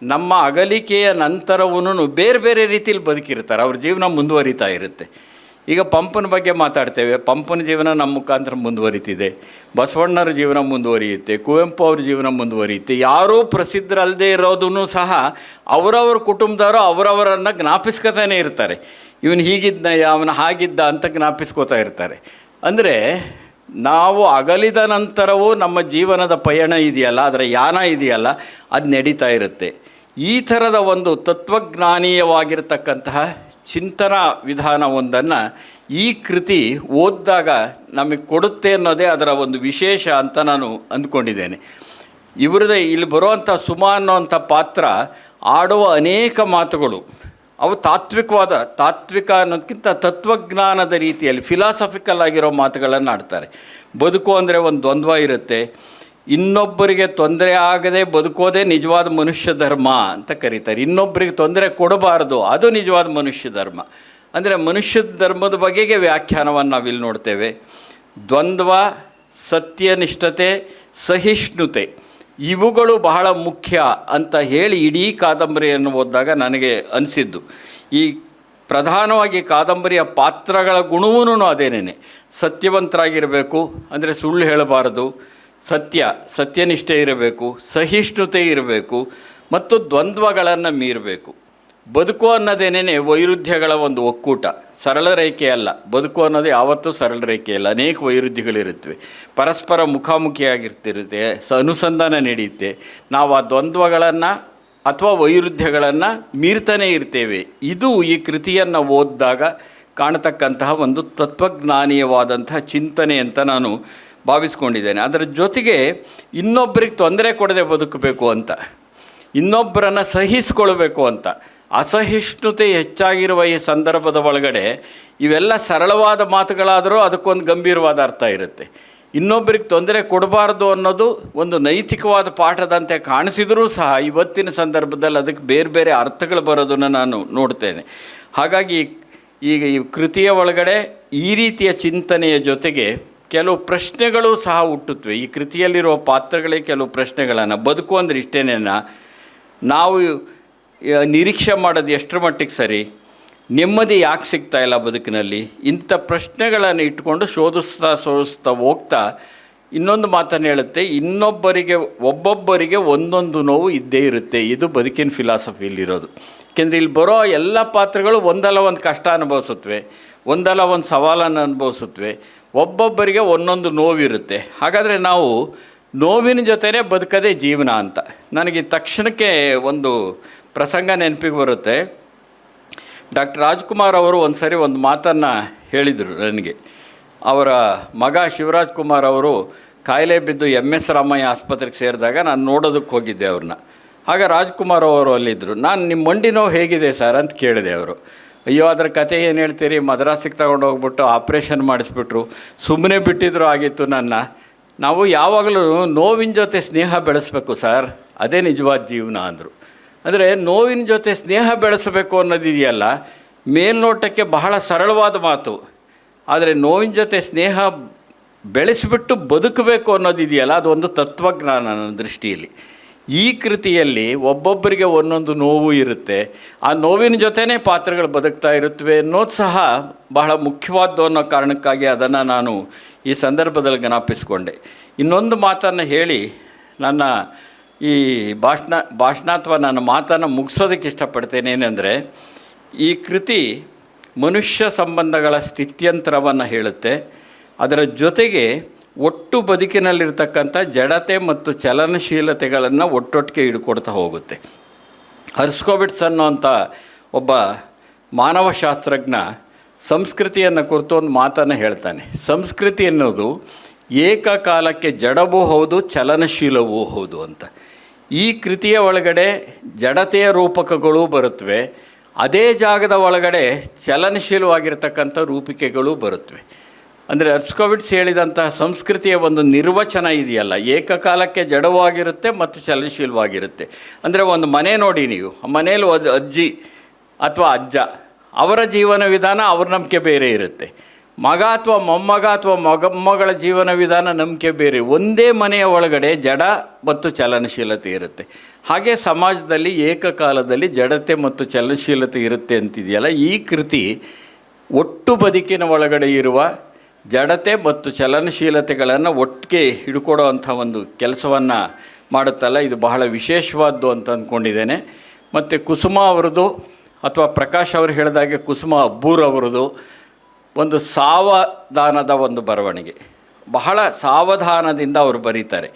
ನಮ್ಮ ಅಗಲಿಕೆಯ ನಂತರವೂ ಬೇರೆ ಬೇರೆ ರೀತಿಯಲ್ಲಿ ಬದುಕಿರ್ತಾರೆ. ಅವ್ರ ಜೀವನ ಮುಂದುವರಿತಾ ಇರುತ್ತೆ. ಈಗ ಪಂಪನ ಬಗ್ಗೆ ಮಾತಾಡ್ತೇವೆ. ಪಂಪನ ಜೀವನ ನಮ್ಮ ಮುಖಾಂತರ ಮುಂದುವರಿತಿದೆ. ಬಸವಣ್ಣರ ಜೀವನ ಮುಂದುವರಿಯುತ್ತೆ. ಕುವೆಂಪು ಅವ್ರ ಜೀವನ ಮುಂದುವರಿಯುತ್ತೆ. ಯಾರೂ ಪ್ರಸಿದ್ಧರಲ್ಲದೆ ಇರೋದೂ ಸಹ ಅವರವ್ರ ಕುಟುಂಬದವರು ಅವರವರನ್ನು ಜ್ಞಾಪಿಸ್ಕೊತಾನೆ ಇರ್ತಾರೆ. ಇವನು ಹೀಗಿದ್ದ ಅವನು ಹಾಗಿದ್ದ ಅಂತ ಜ್ಞಾಪಿಸ್ಕೋತಾ ಇರ್ತಾರೆ. ಅಂದರೆ ನಾವು ಅಗಲಿದ ನಂತರವೂ ನಮ್ಮ ಜೀವನದ ಪಯಣ ಇದೆಯಲ್ಲ, ಅದರ ಯಾನ ಇದೆಯಲ್ಲ, ಅದು ನಡೀತಾ ಇರುತ್ತೆ. ಈ ಥರದ ಒಂದು ತತ್ವಜ್ಞಾನೀಯವಾಗಿರ್ತಕ್ಕಂತಹ ಚಿಂತನಾ ವಿಧಾನವೊಂದನ್ನು ಈ ಕೃತಿ ಓದಿದಾಗ ನಮಗೆ ಕೊಡುತ್ತೆ ಅನ್ನೋದೇ ಅದರ ಒಂದು ವಿಶೇಷ ಅಂತ ನಾನು ಅಂದ್ಕೊಂಡಿದ್ದೇನೆ. ಇವ್ರದ್ದೇ ಇಲ್ಲಿ ಬರುವಂಥ ಸುಮ ಅನ್ನೋವಂಥ ಪಾತ್ರ ಆಡುವ ಅನೇಕ ಮಾತುಗಳು. ಅವು ತಾತ್ವಿಕವಾದ, ತಾತ್ವಿಕ ಅನ್ನೋದಕ್ಕಿಂತ ತತ್ವಜ್ಞಾನದ ರೀತಿಯಲ್ಲಿ ಫಿಲಾಸಫಿಕಲ್ ಆಗಿರೋ ಮಾತುಗಳನ್ನು ಆಡ್ತಾರೆ. ಬದುಕು ಅಂದರೆ ಒಂದು ದ್ವಂದ್ವ ಇರುತ್ತೆ. ಇನ್ನೊಬ್ಬರಿಗೆ ತೊಂದರೆ ಆಗದೆ ಬದುಕೋದೇ ನಿಜವಾದ ಮನುಷ್ಯ ಧರ್ಮ ಅಂತ ಕರೀತಾರೆ. ಇನ್ನೊಬ್ಬರಿಗೆ ತೊಂದರೆ ಕೊಡಬಾರದು, ಅದು ನಿಜವಾದ ಮನುಷ್ಯ ಧರ್ಮ. ಅಂದರೆ ಮನುಷ್ಯ ಧರ್ಮದ ಬಗೆಗೆ ವ್ಯಾಖ್ಯಾನವನ್ನು ನಾವಿಲ್ಲಿ ನೋಡ್ತೇವೆ. ದ್ವಂದ್ವ, ಸತ್ಯನಿಷ್ಠತೆ, ಸಹಿಷ್ಣುತೆ. ಇವುಗಳು ಬಹಳ ಮುಖ್ಯ ಅಂತ ಹೇಳಿ ಇಡೀ ಕಾದಂಬರಿಯನ್ನು ಓದಿದಾಗ ನನಗೆ ಅನಿಸಿದ್ದು. ಈ ಪ್ರಧಾನವಾಗಿ ಕಾದಂಬರಿಯ ಪಾತ್ರಗಳ ಗುಣವೂ ಅದೇನೇನೆ. ಸತ್ಯವಂತರಾಗಿರಬೇಕು, ಅಂದರೆ ಸುಳ್ಳು ಹೇಳಬಾರದು. ಸತ್ಯ, ಸತ್ಯನಿಷ್ಠೆ ಇರಬೇಕು, ಸಹಿಷ್ಣುತೆ ಇರಬೇಕು, ಮತ್ತು ದ್ವಂದ್ವಗಳನ್ನು ಮೀರಬೇಕು. ಬದುಕು ಅನ್ನೋದೇನೇ ವೈರುಧ್ಯಗಳ ಒಂದು ಒಕ್ಕೂಟ. ಸರಳ ರೇಖೆ ಅಲ್ಲ. ಬದುಕು ಅನ್ನೋದು ಯಾವತ್ತೂ ಸರಳ ರೇಖೆ ಅಲ್ಲ ಅನೇಕ ವೈರುಧ್ಯಗಳಿರುತ್ತವೆ. ಪರಸ್ಪರ ಮುಖಾಮುಖಿಯಾಗಿರ್ತಿರುತ್ತೆ, ಸ ಅನುಸಂಧಾನ ನಡೆಯುತ್ತೆ. ನಾವು ಆ ದ್ವಂದ್ವಗಳನ್ನು ಅಥವಾ ವೈರುಧ್ಯಗಳನ್ನು ಮೀರ್ತಾನೆ ಇರ್ತೇವೆ. ಇದು ಈ ಕೃತಿಯನ್ನು ಓದಿದಾಗ ಕಾಣತಕ್ಕಂತಹ ಒಂದು ತತ್ವಜ್ಞಾನೀಯವಾದಂತಹ ಚಿಂತನೆ ಅಂತ ನಾನು ಭಾವಿಸ್ಕೊಂಡಿದ್ದೇನೆ. ಅದರ ಜೊತೆಗೆ ಇನ್ನೊಬ್ಬರಿಗೆ ತೊಂದರೆ ಕೊಡದೆ ಬದುಕಬೇಕು ಅಂತ, ಇನ್ನೊಬ್ಬರನ್ನು ಸಹಿಸಿಕೊಳ್ಬೇಕು ಅಂತ ಅಸಹಿಷ್ಣುತೆ ಹೆಚ್ಚಾಗಿರುವ ಈ ಸಂದರ್ಭದ ಒಳಗಡೆ ಇವೆಲ್ಲ ಸರಳವಾದ ಮಾತುಗಳಾದರೂ ಅದಕ್ಕೊಂದು ಗಂಭೀರವಾದ ಅರ್ಥ ಇರುತ್ತೆ. ಇನ್ನೊಬ್ಬರಿಗೆ ತೊಂದರೆ ಕೊಡಬಾರ್ದು ಅನ್ನೋದು ಒಂದು ನೈತಿಕವಾದ ಪಾಠದಂತೆ ಕಾಣಿಸಿದರೂ ಸಹ ಇವತ್ತಿನ ಸಂದರ್ಭದಲ್ಲಿ ಅದಕ್ಕೆ ಬೇರೆ ಬೇರೆ ಅರ್ಥಗಳು ಬರೋದನ್ನು ನಾನು ನೋಡ್ತೇನೆ. ಹಾಗಾಗಿ ಈಗ ಈ ಕೃತಿಯ ಒಳಗಡೆ ಈ ರೀತಿಯ ಚಿಂತನೆಯ ಜೊತೆಗೆ ಕೆಲವು ಪ್ರಶ್ನೆಗಳು ಸಹ ಹುಟ್ಟುತ್ತವೆ ಈ ಕೃತಿಯಲ್ಲಿರುವ ಪಾತ್ರಗಳೇ ಕೆಲವು ಪ್ರಶ್ನೆಗಳನ್ನು ಬದುಕು ಅಂದರೆ ಇಷ್ಟೇನೇನ? ನಾವು ನಿರೀಕ್ಷೆ ಮಾಡೋದು ಎಷ್ಟರ ಮಟ್ಟಿಗೆ ಸರಿ? ನೆಮ್ಮದಿ ಯಾಕೆ ಸಿಗ್ತಾ ಇಲ್ಲ ಬದುಕಿನಲ್ಲಿ? ಇಂಥ ಪ್ರಶ್ನೆಗಳನ್ನು ಇಟ್ಕೊಂಡು ಶೋಧಿಸ್ತಾ ಶೋಧಿಸ್ತಾ ಹೋಗ್ತಾ ಇನ್ನೊಂದು ಮಾತನ್ನು ಹೇಳುತ್ತೆ, ಇನ್ನೊಬ್ಬರಿಗೆ, ಒಬ್ಬೊಬ್ಬರಿಗೆ ಒಂದೊಂದು ನೋವು ಇದ್ದೇ ಇರುತ್ತೆ. ಇದು ಬದುಕಿನ ಫಿಲಾಸಫಿಯಲ್ಲಿರೋದು ಏಕೆಂದರೆ ಇಲ್ಲಿ ಬರೋ ಎಲ್ಲ ಪಾತ್ರಗಳು ಒಂದಲ್ಲ ಒಂದು ಕಷ್ಟ ಅನುಭವಿಸುತ್ತವೆ ಒಂದಲ್ಲ ಒಂದು ಸವಾಲನ್ನು ಅನುಭವಿಸುತ್ತವೆ ಒಬ್ಬೊಬ್ಬರಿಗೆ ಒಂದೊಂದು ನೋವಿರುತ್ತೆ. ಹಾಗಾದರೆ ನಾವು ನೋವಿನ ಜೊತೆನೇ ಬದುಕದೇ ಜೀವನ ಅಂತ. ನನಗೆ ತಕ್ಷಣಕ್ಕೆ ಒಂದು ಪ್ರಸಂಗ ನೆನಪಿಗೆ ಬರುತ್ತೆ. ಡಾಕ್ಟರ್ ರಾಜ್ಕುಮಾರ್ ಅವರು ಒಂದು ಸರಿ ಒಂದು ಮಾತನ್ನು ಹೇಳಿದರು ನನಗೆ. ಅವರ ಮಗ ಶಿವರಾಜ್ ಕುಮಾರ್ ಅವರು ಕಾಯಿಲೆ ಬಿದ್ದು ಎಂ ಎಸ್ ರಾಮಯ್ಯ ಆಸ್ಪತ್ರೆಗೆ ಸೇರಿದಾಗ ನಾನು ನೋಡೋದಕ್ಕೆ ಹೋಗಿದ್ದೆ ಅವ್ರನ್ನ. ಆಗ ರಾಜ್ಕುಮಾರ್ ಅವರು ಅಲ್ಲಿದ್ದರು ನಾನು ನಿಮ್ಮ ಮಂಡಿ ನೋವು ಹೇಗಿದೆ ಸರ್? ಅಂತ ಕೇಳಿದೆ ಅವರು. ಅಯ್ಯೋ, ಅದರ ಕತೆ ಏನು ಹೇಳ್ತೀರಿ? ಮದ್ರಾಸಿಗೆ ತಗೊಂಡು ಹೋಗ್ಬಿಟ್ಟು ಆಪ್ರೇಷನ್ ಮಾಡಿಸ್ಬಿಟ್ರು. ಸುಮ್ಮನೆ ಬಿಟ್ಟಿದ್ರು ಆಗಿತ್ತು ನನ್ನ. ನಾವು ಯಾವಾಗಲೂ ನೋವಿನ ಜೊತೆ ಸ್ನೇಹ ಬೆಳೆಸ್ಬೇಕು ಸರ್. ಅದೇ ನಿಜವಾದ ಜೀವನ, ಅಂದರು. ಅಂದರೆ ನೋವಿನ ಜೊತೆ ಸ್ನೇಹ ಬೆಳೆಸಬೇಕು ಅನ್ನೋದಿದೆಯಲ್ಲ, ಮೇಲ್ನೋಟಕ್ಕೆ ಬಹಳ ಸರಳವಾದ ಮಾತು. ಆದರೆ ನೋವಿನ ಜೊತೆ ಸ್ನೇಹ ಬೆಳೆಸಿಬಿಟ್ಟು ಬದುಕಬೇಕು ಅನ್ನೋದಿದೆಯಲ್ಲ, ಅದೊಂದು ತತ್ವಜ್ಞಾನ ನನ್ನ ದೃಷ್ಟಿಯಲ್ಲಿ. ಈ ಕೃತಿಯಲ್ಲಿ ಒಬ್ಬೊಬ್ಬರಿಗೆ ಒಂದೊಂದು ನೋವು ಇರುತ್ತೆ. ಆ ನೋವಿನ ಜೊತೆನೇ ಪಾತ್ರಗಳು ಬದುಕ್ತಾ ಇರುತ್ತವೆ ಅನ್ನೋದು ಸಹ ಬಹಳ ಮುಖ್ಯವಾದ್ದು ಅನ್ನೋ ಕಾರಣಕ್ಕಾಗಿ ಅದನ್ನು ನಾನು ಈ ಸಂದರ್ಭದಲ್ಲಿ ಜ್ಞಾಪಿಸಿಕೊಂಡೆ. ಇನ್ನೊಂದು ಮಾತನ್ನು ಹೇಳಿ ನನ್ನ ಈ ಭಾಷಣ ಭಾಷಣ ಅಥವಾ ನನ್ನ ಮಾತನ್ನು ಮುಗಿಸೋದಕ್ಕೆ ಇಷ್ಟಪಡ್ತೇನೆ ಏನಂದರೆ, ಈ ಕೃತಿ ಮನುಷ್ಯ ಸಂಬಂಧಗಳ ಸ್ಥಿತ್ಯಂತರವನ್ನು ಹೇಳುತ್ತೆ. ಅದರ ಜೊತೆಗೆ ಒಟ್ಟು ಬದುಕಿನಲ್ಲಿರ್ತಕ್ಕಂಥ ಜಡತೆ ಮತ್ತು ಚಲನಶೀಲತೆಗಳನ್ನು ಒಟ್ಟೊಟ್ಟಿಗೆ ಹಿಡ್ಕೊಡ್ತಾ ಹೋಗುತ್ತೆ. ಹರ್ಸ್ಕೋಬಿಟ್ಸ್ ಅನ್ನೋಂಥ ಒಬ್ಬ ಮಾನವಶಾಸ್ತ್ರಜ್ಞ ಸಂಸ್ಕೃತಿಯನ್ನು ಕುರಿತು ಒಂದು ಮಾತನ್ನು ಹೇಳ್ತಾನೆ. ಸಂಸ್ಕೃತಿ ಅನ್ನೋದು ಏಕಕಾಲಕ್ಕೆ ಜಡವೂ ಹೌದು, ಚಲನಶೀಲವೂ ಹೌದು ಅಂತ. ಈ ಕೃತಿಯ ಒಳಗಡೆ ಜಡತೆಯ ರೂಪಕಗಳು ಬರುತ್ತವೆ ಅದೇ ಜಾಗದ ಒಳಗಡೆ ಚಲನಶೀಲವಾಗಿರ್ತಕ್ಕಂಥ ರೂಪಿಕೆಗಳು ಬರುತ್ತವೆ ಅಂದರೆ ಅರ್ಸ್ಕೋವಿಡ್ಸ್ ಹೇಳಿದಂತಹ ಸಂಸ್ಕೃತಿಯ ಒಂದು ನಿರ್ವಚನ ಇದೆಯಲ್ಲ, ಏಕಕಾಲಕ್ಕೆ ಜಡವಾಗಿರುತ್ತೆ ಮತ್ತು ಚಲನಶೀಲವಾಗಿರುತ್ತೆ. ಅಂದರೆ ಒಂದು ಮನೆ ನೋಡಿ ನೀವು ಮನೆಯಲ್ಲಿ ಮನೇಲಿ ಅಜ್ಜಿ ಅಥವಾ ಅಜ್ಜ, ಅವರ ಜೀವನ ವಿಧಾನ ಅವ್ರ ನಂಬಿಕೆ ಬೇರೆ ಇರುತ್ತೆ. ಮಗ ಅಥವಾ ಮೊಮ್ಮಗ ಅಥವಾ ಮೊಮ್ಮಗಳ ಜೀವನ ವಿಧಾನ ನಂಬಿಕೆ ಬೇರೆ. ಒಂದೇ ಮನೆಯ ಒಳಗಡೆ ಜಡ ಮತ್ತು ಚಲನಶೀಲತೆ ಇರುತ್ತೆ. ಹಾಗೆ ಸಮಾಜದಲ್ಲಿ ಏಕಕಾಲದಲ್ಲಿ ಜಡತೆ ಮತ್ತು ಚಲನಶೀಲತೆ ಇರುತ್ತೆ ಅಂತಿದೆಯಲ್ಲ, ಈ ಕೃತಿ ಒಟ್ಟು ಬದುಕಿನ ಒಳಗಡೆ ಇರುವ ಜಡತೆ ಮತ್ತು ಚಲನಶೀಲತೆಗಳನ್ನು ಒಟ್ಟಿಗೆ ಹಿಡ್ಕೊಡೋ ಅಂಥ ಒಂದು ಕೆಲಸವನ್ನು ಮಾಡುತ್ತಲ್ಲ. ಇದು ಬಹಳ ವಿಶೇಷವಾದ್ದು ಅಂತ ಅಂದ್ಕೊಂಡಿದ್ದೇನೆ. ಮತ್ತು ಕುಸುಮ ಅವರದು, ಅಥವಾ ಪ್ರಕಾಶ್ ಅವರು ಹೇಳಿದಾಗೆ ಕುಸುಮ ಅಬ್ಬೂರ್ ಅವರದು ಒಂದು ಸಾವಧಾನದ ಒಂದು ಬರವಣಿಗೆ. ಬಹಳ ಸಾವಧಾನದಿಂದ ಅವರು ಬರೀತಾರೆ.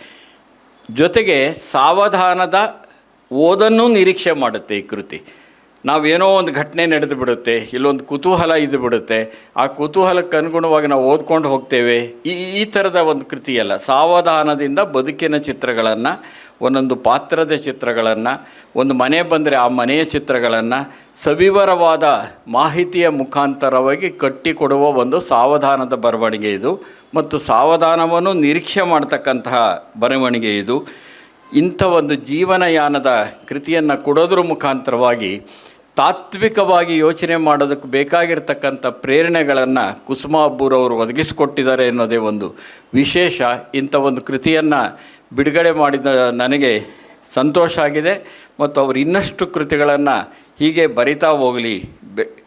ಜೊತೆಗೆ ಸಾವಧಾನದ ಓದನ್ನು ನಿರೀಕ್ಷೆ ಮಾಡುತ್ತೆ ಈ ಕೃತಿ. ನಾವೇನೋ ಒಂದು ಘಟನೆ ನಡೆದು ಬಿಡುತ್ತೆ, ಇಲ್ಲೊಂದು ಕುತೂಹಲ ಇದ್ದು ಬಿಡುತ್ತೆ. ಆ ಕುತೂಹಲಕ್ಕೆ ಅನುಗುಣವಾಗಿ ನಾವು ಓದ್ಕೊಂಡು ಹೋಗ್ತೇವೆ. ಈ ಈ ಥರದ ಒಂದು ಕೃತಿಯಲ್ಲ, ಸಾವಧಾನದಿಂದ ಬದುಕಿನ ಚಿತ್ರಗಳನ್ನು, ಒಂದೊಂದು ಪಾತ್ರದ ಚಿತ್ರಗಳನ್ನು, ಒಂದು ಮನೆ ಬಂದರೆ ಆ ಮನೆಯ ಚಿತ್ರಗಳನ್ನು, ಸವಿವರವಾದ ಮಾಹಿತಿಯ ಮುಖಾಂತರವಾಗಿ ಕಟ್ಟಿಕೊಡುವ ಒಂದು ಸಾವಧಾನದ ಬರವಣಿಗೆ ಇದು. ಮತ್ತು ಸಾವಧಾನವನ್ನು ನಿರೀಕ್ಷೆ ಮಾಡ್ತಕ್ಕಂತಹ ಬರವಣಿಗೆ ಇದು. ಇಂಥ ಒಂದು ಜೀವನಯಾನದ ಕೃತಿಯನ್ನು ಕೊಡೋದ್ರ ಮುಖಾಂತರವಾಗಿ ತಾತ್ವಿಕವಾಗಿ ಯೋಚನೆ ಮಾಡೋದಕ್ಕೆ ಬೇಕಾಗಿರ್ತಕ್ಕಂಥ ಪ್ರೇರಣೆಗಳನ್ನು ಕುಸುಮ ಅಬ್ಬೂರವರು ಒದಗಿಸಿಕೊಟ್ಟಿದ್ದಾರೆ ಅನ್ನೋದೇ ಒಂದು ವಿಶೇಷ. ಇಂಥ ಒಂದು ಕೃತಿಯನ್ನು ಬಿಡುಗಡೆ ಮಾಡಿದ ನನಗೆ ಸಂತೋಷ ಆಗಿದೆ. ಮತ್ತು ಅವರು ಇನ್ನಷ್ಟು ಕೃತಿಗಳನ್ನು ಹೀಗೆ ಬರಿತಾ ಹೋಗಲಿ, ಬೆ,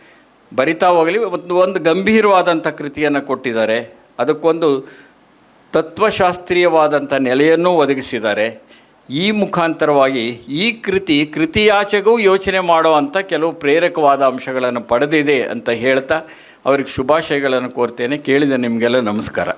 ಬರಿತಾ ಹೋಗಲಿ. ಮತ್ತು ಒಂದು ಗಂಭೀರವಾದಂಥ ಕೃತಿಯನ್ನು ಕೊಟ್ಟಿದ್ದಾರೆ. ಅದಕ್ಕೊಂದು ತತ್ವಶಾಸ್ತ್ರೀಯವಾದಂಥ ನೆಲೆಯನ್ನು ಒದಗಿಸಿದ್ದಾರೆ. ಈ ಮುಖಾಂತರವಾಗಿ ಈ ಕೃತಿ ಕೃತಿಯಾಚೆಗೂ ಯೋಚನೆ ಮಾಡುವಂಥ ಕೆಲವು ಪ್ರೇರಕವಾದ ಅಂಶಗಳನ್ನು ಪಡೆದಿದೆ ಅಂತ ಹೇಳ್ತಾ ಅವ್ರಿಗೆ ಶುಭಾಶಯಗಳನ್ನು ಕೋರ್ತೇನೆ. ಕೇಳಿದ ನಿಮಗೆಲ್ಲ ನಮಸ್ಕಾರ.